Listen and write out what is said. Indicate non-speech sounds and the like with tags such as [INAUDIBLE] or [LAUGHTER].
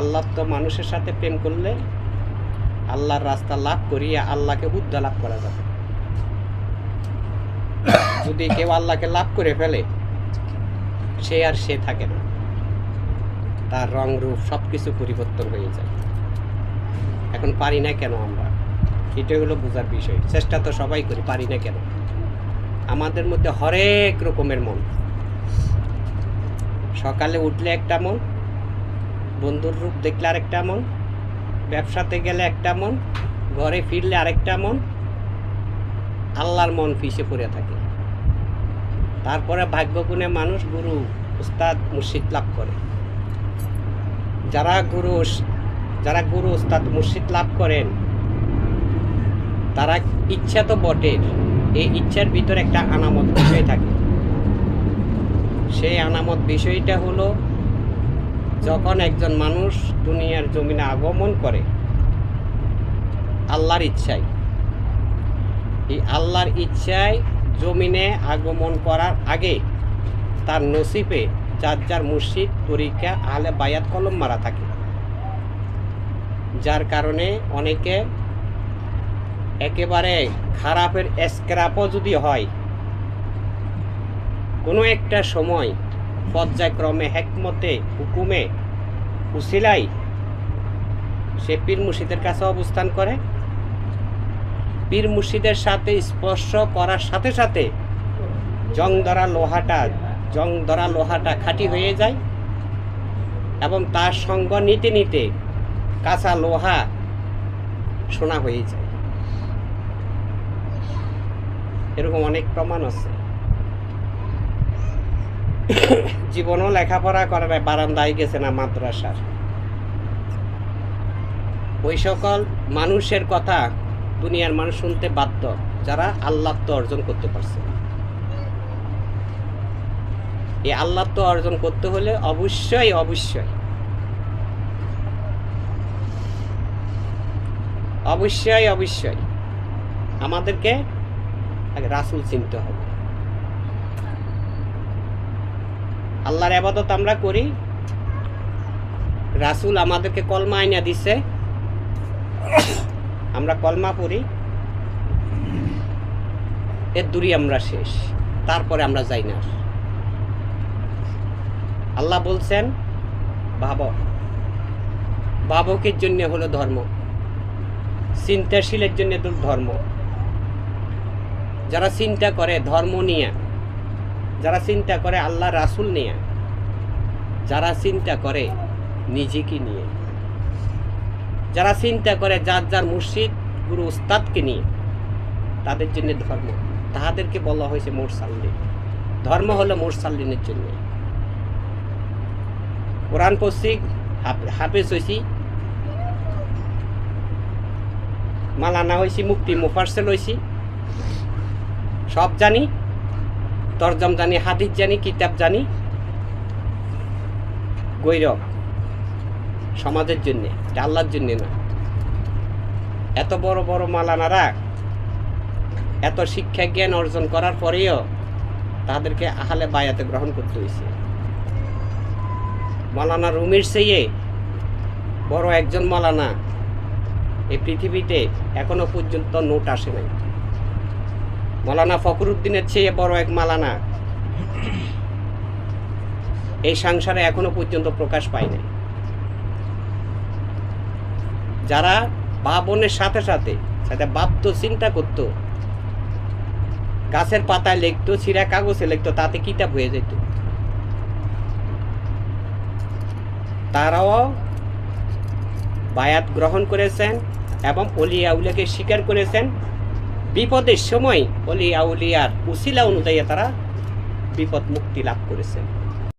আল্লাহ তো মানুষের সাথে প্রেম করলে আল্লাহর রাস্তা লাভ করিয়ে আল্লাহকে বুদ্ধা লাভ করা যাবে। যদি কেউ আল্লাহকে লাভ করে ফেলে, সে আর সে থাকে না। তার রং রূপ সব কিছু পরিবর্তন হয়ে যায়। এখন পারি না কেন আমরা? এটাই হলো বোঝার বিষয়। চেষ্টা তো সবাই করি, পারি না কেন? আমাদের মধ্যে হরেক রকমের মন। সকালে উঠলে একটা মন বন্ধুর রূপ দেখলে আরেকটা মন, ব্যবসাতে গেলে একটা মন, ঘরে ফিরলে আরেকটা মন, আল্লাহর মন পিছিয়ে পড়ে থাকে। তারপরে ভাগ্যগুণে মানুষ গুরু, উস্তাদ, মুর্শিদ লাভ করে। যারা গুরু যারা গুরু, উস্তাদ, মুর্শিদ লাভ করেন, তারা ইচ্ছা তো বটের এই ইচ্ছার ভিতরে একটা আনামত বিষয় থাকে। সেই আনামত বিষয়টা হলো যখন একজন মানুষ দুনিয়ার জমিনে আগমন করে, আল্লাহর ইচ্ছায়। এই আল্লাহর ইচ্ছায় জমিনে আগমন করার আগে তার নসিবে যার যার মুর্শিদ, তরিকা আলে বায়াত কলম মারা থাকে। যার কারণে অনেকে একেবারে খারাপের স্ক্র্যাপও যদি হয়, কোনো একটা সময় পর্যায়ক্রমে হেকমতে, হুকুমে উসিলাই সে পীর মুর্শিদের কাছে অবস্থান করে। পীর মুর্শিদের সাথে স্পর্শ করার সাথে সাথে জং ধরা লোহাটা, জং ধরা লোহাটা খাঁটি হয়ে যায় এবং তার সঙ্গ নিতে নিতে কাঁচা লোহা সোনা হয়ে যায়। এরকম অনেক প্রমাণ আছে। [LAUGHS] জীবনও লেখাপড়া করে না বারান্দায় গেছে না মাদ্রাসার। ওই সকল মানুষের কথা দুনিয়ার মানুষ শুনতে বাধ্য, যারা আল্লাহত্ব অর্জন করতে পারছে এই আল্লাহত্ব অর্জন করতে হলে অবশ্যই অবশ্যই অবশ্যই অবশ্যই আমাদেরকে রাসুল চিনতে হবে। আল্লাহর আবাদত আমরা করি। রাসুল আমাদেরকে কলমা আইনা দিছে। আমরা কলমা পড়ি। এর দূরই আমরা শেষ। তারপরে আমরা যাই না। আল্লাহ বলছেন, ভাব। ভাবকের জন্য হলো ধর্ম। চিন্তাশীলের জন্য ধর্ম। যারা চিন্তা করে ধর্ম নিয়ে যারা চিন্তা করে আল্লাহ রাসুল নিয়ে, যারা চিন্তা করে নিজেকে নিয়ে, যারা চিন্তা করে যার যার মুর্শিদ, গুরু উস্তাদকে নিয়ে, তাদের জন্য ধর্ম। তাহাদেরকে বলা হয়েছে মোরসাল্লিন। ধর্ম হলো মোরসাল্লিনের জন্য। কোরআন পশ্চিক হাফেজ হয়েছি মালানা হয়েছি মুক্তি মুফারসেল হয়েছি সব জানি। তরজম জানি, হাদিস জানি, কিতাব জানি। গৈরব সমাজের জন্যে, এটা আল্লাহর জন্যে না। এত বড় বড় মালানারা এত শিক্ষা জ্ঞান অর্জন করার পরেও তাদেরকে আহালে বায়াতে গ্রহণ করতে হয়েছে মালানা রুমির চেয়ে বড় একজন মালানা এই পৃথিবীতে এখনও পর্যন্ত নোট আসে নাই। মৌলানা ফখরুদ্দিনের চেয়ে বড় এক মালানা। এই সংসারে এখনও পর্যন্ত প্রকাশ পায় নাই যারা বাবনের সাথে সাথে সাথে ভাবতো চিন্তা করতো, গাছের পাতায় লিখতো, ছিঁড়া কাগজে লিখতো, তাতে কিতাব হয়ে যেত। তারাও বায়াত গ্রহণ করেছেন এবং অলি আউলিয়াকে স্বীকার করেছেন বিপদের সময় অলি আউলিয়ার উসিলা অনুযায়ী তারা বিপদ মুক্তি লাভ করেছেন।